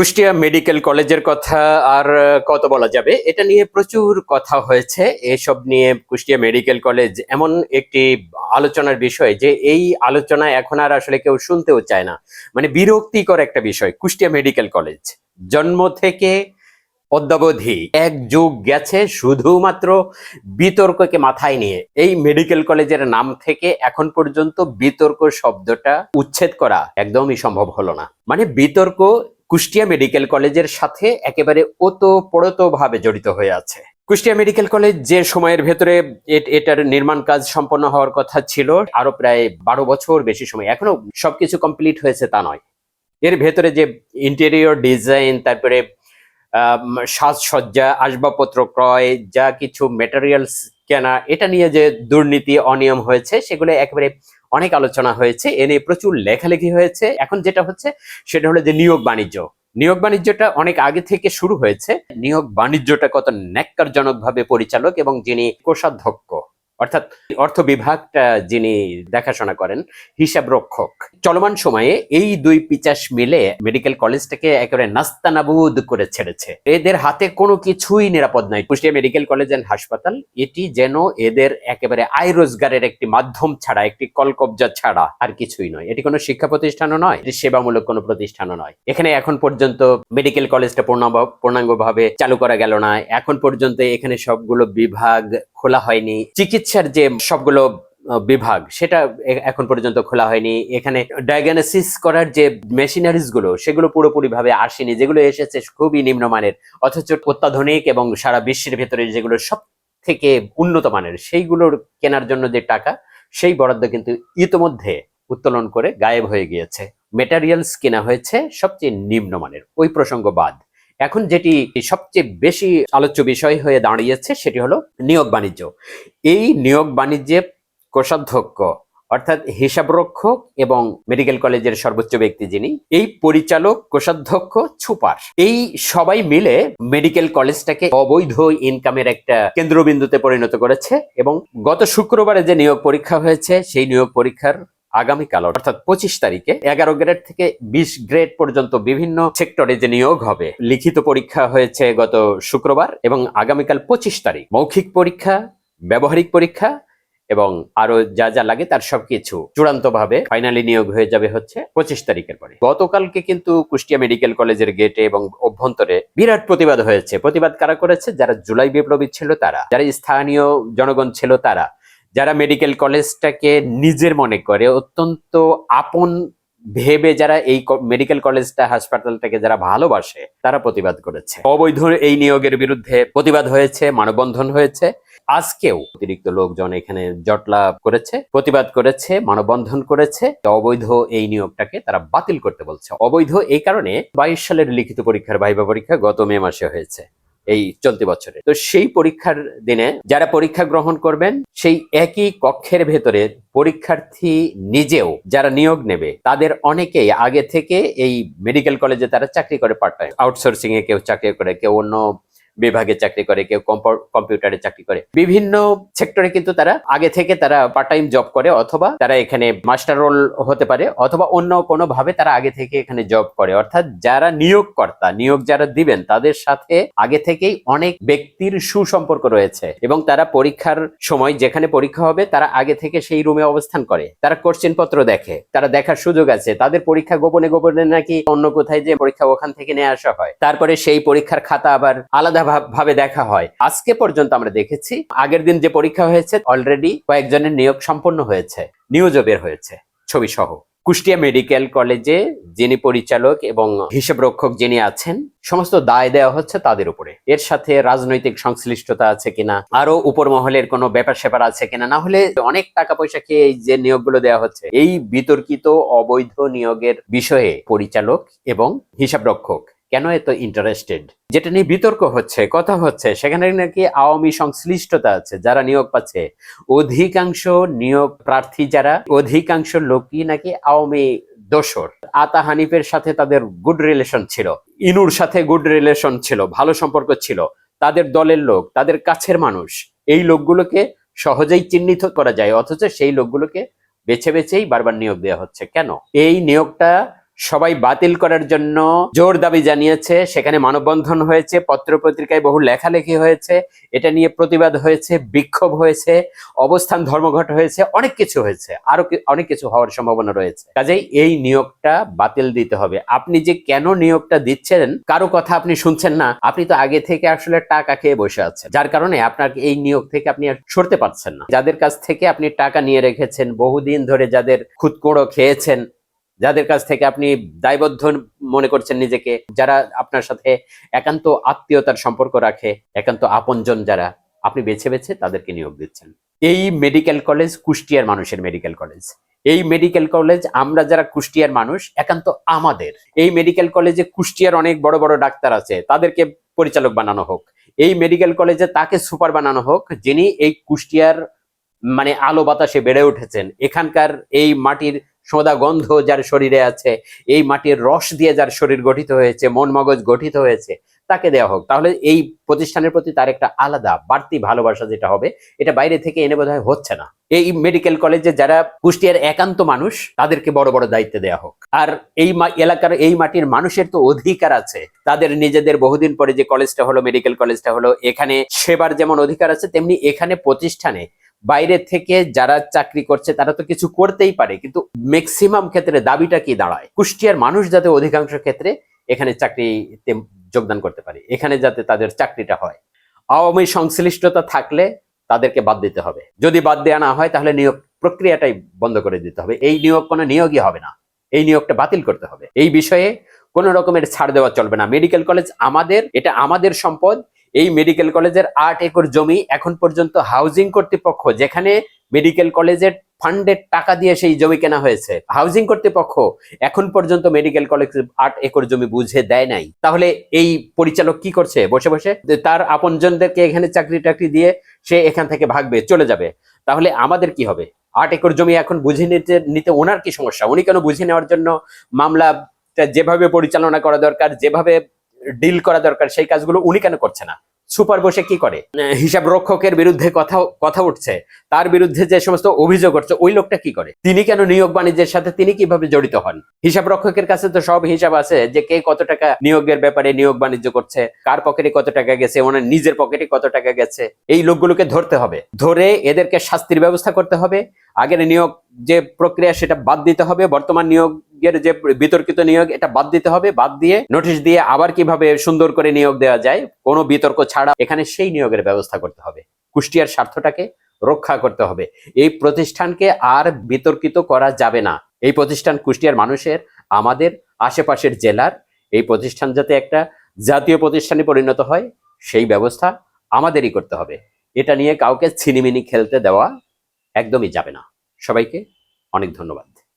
Kushtia medical কলেজের কথা আর কত বলা যাবে? এটা নিয়ে প্রচুর কথা হয়েছে। এসব নিয়ে কুষ্টিয়া মেডিকেল কলেজ এমন একটি আলোচনার বিষয় যে এই আলোচনা এখন আর আসলে কেউ শুনতেও চায় না। মানে বিরক্তিকর একটা বিষয়, কুষ্টিয়া মেডিকেল কলেজ। জন্ম থেকে অদ্যাবধি এক যুগ গেছে শুধুমাত্র বিতর্ককে মাথায় নিয়ে। এই মেডিকেল কলেজের নাম থেকে এখন পর্যন্ত বিতর্ক শব্দটা উচ্ছেদ করা একদমই সম্ভব হলো না। মানে বিতর্ক কুষ্টিয়া মেডিকেল কলেজের সাথে একেবারে ওতপ্রোত ভাবে জড়িত হয়ে আছে। কুষ্টিয়া মেডিকেল কলেজ যে সময়ের ভেতরে এটার নির্মাণ কাজ সম্পন্ন হওয়ার কথা ছিল আরও প্রায় বারো বছর বেশি সময়। এখনও সবকিছু কমপ্লিট হয়েছে তা নয়। এর ভেতরে যে ইন্টেরিয়র ডিজাইন তারপরে সাজসজ্জা, আসবাবপত্র ক্রয়, যা কিছু মেটেরিয়ালস কেনা এটা নিয়ে যে দুর্নীতি, অনিয়ম হয়েছে, সেগুলো একেবারে অনেক আলোচনা হয়েছে। এ নিয়ে প্রচুর লেখালেখি হয়েছে। এখন যেটা হচ্ছে, সেটা হলো যে নিয়োগ বাণিজ্য। নিয়োগ বাণিজ্যটা অনেক আগে থেকে শুরু হয়েছে। নিয়োগ বাণিজ্যটা কত ন্যাক্কারজনক ভাবে পরিচালক এবং যিনি কোষাধ্যক্ষ। অর্থাৎ অর্থ বিভাগটা যিনি দেখাশোনা করেন, হিসাব রক্ষক। চলমান সময়ে এই দুই পিচাস মিলে মেডিকেল কলেজটাকে একেবারে নাস্তানাবুদ করে ছেড়েছে। এদের হাতে কোনো কিছুই নিরাপদ নাই। কুষ্টিয়া মেডিকেল কলেজ অ্যান্ড হাসপাতাল, এটি যেন এদের একেবারে আয় রোজগারের একটি মাধ্যম ছাড়া, একটি কলকবজা ছাড়া আর কিছুই নয়। এটি কোনো শিক্ষা প্রতিষ্ঠানও নয়, এটি সেবামূলক কোনো প্রতিষ্ঠানও নয়। এখানে এখন পর্যন্ত মেডিকেল কলেজটা পূর্ণাঙ্গ ভাবে চালু করা গেল না। এখন পর্যন্ত এখানে সবগুলো বিভাগ খোলা হয়নি। চিকিৎসার যে সবগুলো বিভাগ, সেটা এখন পর্যন্ত খোলা হয়নি। এখানে ডায়াগনোসিস করার যে মেশিনারিজগুলো, সেগুলো পুরোপুরি ভাবে আসেনি, যেগুলো এসেছে খুবই নিম্নমানের। অথচ অত্যাধুনিক এবং সারা বিশ্বের ভেতরে যেগুলো সব থেকে উন্নত মানের, সেইগুলোর কেনার জন্য যে টাকা, সেই বরাদ্দ কিন্তু ইতোমধ্যে উত্তোলন করে গায়েব হয়ে গিয়েছে। মেটারিয়ালস কেনা হয়েছে সবচেয়ে নিম্নমানের। ওই প্রসঙ্গ বাদ। এখন যেটি সবচেয়ে বেশি আলোচ্য বিষয় হয়ে দাঁড়িয়েছে সেটি হলো নিয়োগ বাণিজ্য। এই নিয়োগ বাণিজ্যে কোষাধ্যক্ষ অর্থাৎ হিসাবরক্ষক এবং মেডিকেল কলেজের সর্বোচ্চ ব্যক্তি যিনি, এই পরিচালক, কোষাধ্যক্ষ ছুপার এই সবাই মিলে মেডিকেল কলেজটাকে অবৈধ ইনকামের একটা কেন্দ্রবিন্দুতে পরিণত করেছে এবং গত শুক্রবারে যে নিয়োগ পরীক্ষা হয়েছে, সেই নিয়োগ পরীক্ষার আগামীকাল, অর্থাৎ পঁচিশ তারিখে এগারো গ্রেড থেকে বিশ গ্রেড পর্যন্ত বিভিন্ন সেক্টরে যে নিয়োগ হবে, লিখিত পরীক্ষা হয়েছে গত শুক্রবার এবং আগামীকাল পঁচিশ তারিখ। মৌখিক পরীক্ষা, ব্যবহারিক পরীক্ষা এবং আরও যা যা লাগে তার সবকিছু চূড়ান্ত ভাবে ফাইনালি নিয়োগ হয়ে যাবে হচ্ছে পঁচিশ তারিখের পরে। গতকালকে কিন্তু কুষ্টিয়া মেডিকেল কলেজের গেটে এবং অভ্যন্তরে বিরাট প্রতিবাদ হয়েছে। প্রতিবাদ কারা করেছে? যারা জুলাই বিপ্লবী ছিল তারা, যারা স্থানীয় জনগণ ছিল তারা। যারা মেডিকেল কলেজটাকে নিজের মনে করে, অত্যন্ত আপন ভেবে যারা এই মেডিকেল কলেজটা হাসপাতালটাকে যারা ভালোবাসে, তারা প্রতিবাদ করেছে। অবৈধ এই নিয়োগের বিরুদ্ধে প্রতিবাদ হয়েছে, মানববন্ধন হয়েছে। আজকেও অতিরিক্ত লোকজন এখানে জটলা করেছে, প্রতিবাদ করেছে, মানববন্ধন করেছে। অবৈধ এই নিয়োগটাকে তারা বাতিল করতে বলছে। অবৈধ এই কারণে বাইশ সালের লিখিত পরীক্ষার ভাইবা পরীক্ষা গত মে মাসে হয়েছে। এই চলতি বছরে। তো সেই পরীক্ষার দিনে যারা পরীক্ষা গ্রহণ করবেন, সেই একই কক্ষের ভেতরে পরীক্ষার্থী নিজেও যারা নিয়োগ নেবে, তাদের অনেকেই আগে থেকে এই মেডিকেল কলেজে তারা চাকরি করে পার্ট টাইম আউটসোর্সিং এ কেউ চাকরি করে, কেউ অন্য বিভাগে চাকরি করে, কেউ কম্পাউ- কম্পিউটারে চাকরি করে। বিভিন্ন সেক্টরে কিন্তু তারা আগে থেকে তারা পার্ট টাইম জব করে অথবা তারা এখানে মাস্টার রোল হতে পারে অথবা অন্য কোনো ভাবে তারা আগে থেকে এখানে জব করে। অর্থাৎ যারা নিয়োগকর্তা, নিয়োগ যারা দিবেন, তাদের সাথে আগে থেকেই অনেক ব্যক্তির সুসম্পর্ক রয়েছে এবং তারা পরীক্ষার সময় যেখানে পরীক্ষা হবে, তারা আগে থেকে সেই রুমে অবস্থান করে। তারা কোশ্চেন পত্র দেখে, তারা দেখার সুযোগ আছে। তাদের পরীক্ষা গোপনে গোপনে নাকি অন্য কোথায় যে পরীক্ষা ওখান থেকে নিয়ে আসা হয়। তারপরে সেই পরীক্ষার খাতা আবার আলাদা ভাব- ভাবে দেখা হয়। আজকে পর্যন্ত আমরা দেখেছি, আগের দিন যে পরীক্ষা হয়েছে অলরেডি কয়েকজনের নিয়োগ সম্পন্ন হয়েছে নিউজও বের হয়েছে ছবি সহ কুষ্টিয়া মেডিকেল কলেজে যিনি পরিচালক এবং হিসাব রক্ষক যিনি আছেন, সমস্ত দায় দেওয়া হচ্ছে তাদের উপরে। এর সাথে রাজনৈতিক সংশ্লিষ্টতা আছে কিনা আরও উপর মহলের কোনো ব্যাপার স্যাপার আছে কিনা, না হলে অনেক টাকা পয়সা খেয়ে এই যে নিয়োগগুলো দেওয়া হচ্ছে, এই বিতর্কিত অবৈধ নিয়োগের বিষয়ে পরিচালক এবং হিসাব রক্ষক কেন এত ইন্টারেস্টেড যেটা নিয়ে বিতর্ক হচ্ছে, কথা হচ্ছে, সেখানে নাকি আওয়ামী সংশ্লিষ্টতা আছে, যারা নিয়োগ পাচ্ছে। অধিকাংশ নিয়োগ প্রার্থী যারা, অধিকাংশ লোকই নাকি আওয়ামী দোসর আতা হানিফের সাথে তাদের গুড রিলেশন ছিল। ইনুর সাথে গুড রিলেশন ছিল, ভালো সম্পর্ক ছিল। তাদের দলের লোক, তাদের কাছের মানুষ, এই লোকগুলোকে সহজেই চিহ্নিত করা যায়, অথচ সেই লোকগুলোকে বেছে বেছেই বারবার নিয়োগ দেওয়া হচ্ছে। কেন? এই নিয়োগটা সবাই বাতিল করার জন্য জোর দাবি জানিয়েছে। সেখানে মানববন্ধন হয়েছে, পত্রপত্রিকায় বহু লেখালেখি হয়েছে। এটা নিয়ে প্রতিবাদ হয়েছে, বিক্ষোভ হয়েছে, অবস্থান ধর্মঘট হয়েছে, অনেক কিছু হয়েছে। আরও অনেক কিছু হওয়ার সম্ভাবনা রয়েছে। কাজেই এই নিয়োগটা বাতিল দিতে হবে। আপনি যে কেন নিয়োগটা দিচ্ছেন, কারও কথা আপনি শুনছেন না। আপনি তো আগে থেকে আসলে টাকা খেয়ে বসে আছেন। যার কারণে আপনার এই নিয়োগ থেকে আপনি আর সরতে পারছেন না। যাদের কাছ থেকে আপনি টাকা নিয়ে রেখেছেন, বহুদিন ধরে যাদের খুদকোড়ো খেয়েছেন যাদের কাছ থেকে আপনি দায়বদ্ধ মনে করছেন নিজেকে, যারা আপনার সাথে একান্ত আত্মীয়তার সম্পর্ক রাখে, একান্ত আপনজন যারা, আপনি বেছে বেছে তাদেরকে নিয়োগ দিচ্ছেন। এই মেডিকেল কলেজ কুষ্টিয়ার মানুষের মেডিকেল কলেজ এই মেডিকেল কলেজ আমরা যারা কুষ্টিয়ার মানুষ, একান্ত আমাদের। এই মেডিকেল কলেজে কুষ্টিয়ার অনেক বড় বড় ডাক্তার আছে, তাদেরকে পরিচালক বানানো হোক। এই মেডিকেল কলেজে তাকে সুপার বানানো হোক, যিনি এই কুষ্টিয়ার মানে আলো বাতাসে বেড়ে উঠেছেন। এখানকার এই মাটির সোদা গন্ধ যার শরীরে আছে, এই মাটির রস দিয়ে যার শরীর গঠিত হয়েছে, মন মগজ গঠিত হয়েছে, তাকে দেওয়া হোক। তাহলে এই প্রতিষ্ঠানের প্রতি তার একটা আলাদা, বাড়তি ভালোবাসা যেটা হবে, এটা বাইরে থেকে এনে বোধ হচ্ছে না। এই মেডিকেল কলেজে যারা কুষ্টিয়ার একান্ত মানুষ, তাদেরকে বড় বড় দায়িত্ব দেওয়া হোক। আর এই এলাকার এই মাটির মানুষের তো অধিকার আছে। তাদের নিজেদের বহুদিন পরে যে কলেজটা হলো মেডিকেল কলেজটা হলো, এখানে সেবার যেমন অধিকার আছে, তেমনি এখানে প্রতিষ্ঠানে বাইরে থেকে যারা চাকরি করছে, তারা তো কিছু করতেই পারে, কিন্তু ম্যাক্সিমাম ক্ষেত্রে দাবিটা কি দাঁড়ায়? কুষ্টিয়ার মানুষ যাতে অধিকাংশ ক্ষেত্রে এখানে চাকরিতে যোগদান করতে পারে, এখানে যাতে তাদের চাকরিটা হয়। আওয়ামী সংশ্লিষ্টতা থাকলে তাদেরকে বাদ দিতে হবে। যদি বাদ দেওয়া না হয়, তাহলে নিয়োগ প্রক্রিয়াটাই বন্ধ করে দিতে হবে। এই নিয়োগ কোনো নিয়োগই হবে না। এই নিয়োগটা বাতিল করতে হবে। এই বিষয়ে কোনো রকমের ছাড় দেওয়া চলবে না। মেডিকেল কলেজ আমাদের, এটা আমাদের সম্পদ এই মেডিকেল কলেজের আট একর জমি এখন পর্যন্ত হাউজিং কর্তৃপক্ষ, যেখানে মেডিকেল কলেজের ফান্ডের টাকা দিয়ে সেই জমি কেনা হয়েছে হাউজিং কর্তৃপক্ষ এখন পর্যন্ত মেডিকেল কলেজ আট একর জমি বুঝে দেয় নাই। তাহলে এই পরিচালক কি করছে? বসে বসে তার আপনজনদেরকে এখানে চাকরি টাকরি দিয়ে সে এখান থেকে ভাগবে, চলে যাবে। তাহলে আমাদের কি হবে? আট একর জমি এখন বুঝে নিতে নিতে ওনার কি সমস্যা? উনি কেন বুঝে নেওয়ার জন্য মামলা যেভাবে পরিচালনা করা দরকার, যেভাবে ডিল করা দরকার, সেই কাজগুলো উনি কেন করছে না? সুপার বসে কি করে? হিসাব রক্ষকের বিরুদ্ধে কথা কথা উঠছে, তার বিরুদ্ধে যে সমস্ত অভিযোগ উঠছে, ওই লোকটা কি করে? তিনি কেন নিয়োগ বাণিজ্যের সাথে তিনি কীভাবে জড়িত হন? হিসাব রক্ষকের কাছে তো সব হিসাব আছে যে কে কত টাকা নিয়োগের ব্যাপারে নিয়োগ বাণিজ্য করছে, কার পকেটে কত টাকা গেছে, ওনার নিজের পকেটে কত টাকা গেছে, এই লোকগুলোকে ধরতে হবে। ধরে এদেরকে শাস্তির ব্যবস্থা করতে হবে, আগের নিয়োগ যে প্রক্রিয়া সেটা বাদ দিতে হবে, বর্তমান নিয়োগের যে বিতর্কিত নিয়োগ, এটা বাদ দিতে হবে। বাদ দিয়ে নোটিশ দিয়ে আবার কীভাবে সুন্দর করে নিয়োগ দেওয়া যায়, কোনো বিতর্ক ছাড়া এখানে সেই নিয়োগের ব্যবস্থা করতে হবে। কুষ্টিয়ার স্বার্থটাকে রক্ষা করতে হবে। এই প্রতিষ্ঠানকে আর বিতর্কিত করা যাবে না। এই প্রতিষ্ঠান কুষ্টিয়ার মানুষের, আমাদের আশেপাশের জেলার। এই প্রতিষ্ঠান যাতে একটা জাতীয় প্রতিষ্ঠানে পরিণত হয়, সেই ব্যবস্থা আমাদেরই করতে হবে। এটা নিয়ে কাউকে ছিনিমিনি খেলতে দেওয়া একদমই যাবে না। সবাইকে অনেক ধন্যবাদ।